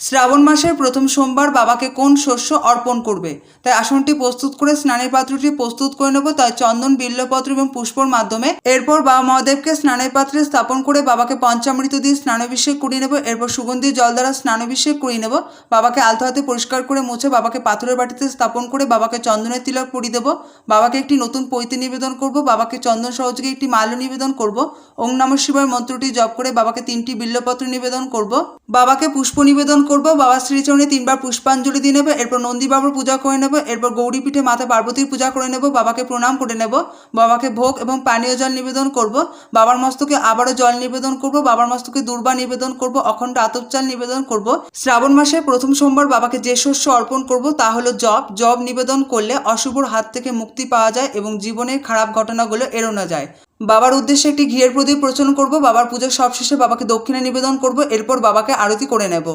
শ্রাবণ মাসের প্রথম সোমবার বাবাকে কোন শস্য অর্পণ করবে? তাই আসনটি প্রস্তুত করে স্নানের পাত্রটি প্রস্তুত করে নেব। তাই চন্দন বিল্লপত্র এবং পুষ্পর মাধ্যমে এরপর বাবা মহাদেবকে স্নানের পাত্রে স্থাপন করে বাবাকে পঞ্চামৃত দিয়ে স্নানাভিষেক করিয়ে নেব। এরপর সুগন্ধি জল দ্বারা স্নানাভিষেক করিয়ে নেব। বাবাকে আলতো হাতে পরিষ্কার করে মুছে বাবাকে পাথরের বাটিতে স্থাপন করে বাবাকে চন্দনের তিলক পরিয়ে দেব। বাবাকে একটি নতুন পৈতে নিবেদন করব। বাবাকে চন্দন সহযোগে একটি মাল্য নিবেদন করব। ওম নম মন্ত্রটি জপ করে বাবাকে তিনটি বিল্লপত্র নিবেদন করব। বাবাকে পুষ্প নিবেদন করব, বাবা শ্রীচরণে তিনবার পুষ্পাঞ্জলি দিয়ে নেব, এরপর নন্দী বাবার পূজা করে নেব, এরপর গৌরী পীঠে মাতা পার্বতীর পূজা করে নেব, বাবাকে প্রণাম করে নেব, বাবাকে ভোগ এবং পানীয় জল নিবেদন করব, বাবার মস্তকে আবারও জল নিবেদন করব, বাবার মস্তকে দুর্বা নিবেদন করব, অখণ্ড আতপ চাল নিবেদন করব। শ্রাবণ মাসে প্রথম সোমবার বাবাকে যে শস্য অর্পণ করব তা হলো জব জব নিবেদন করলে অশুভর হাত থেকে মুক্তি পাওয়া যায় এবং জীবনের খারাপ ঘটনাগুলো এড়োনো যায়। বাবার উদ্দেশ্যে একটি ঘিয়ের প্রদীপ প্রচলন করব, বাবার পুজোর সবশেষে বাবাকে দক্ষিণা নিবেদন করব, এরপর বাবাকে আরতি করে নেব।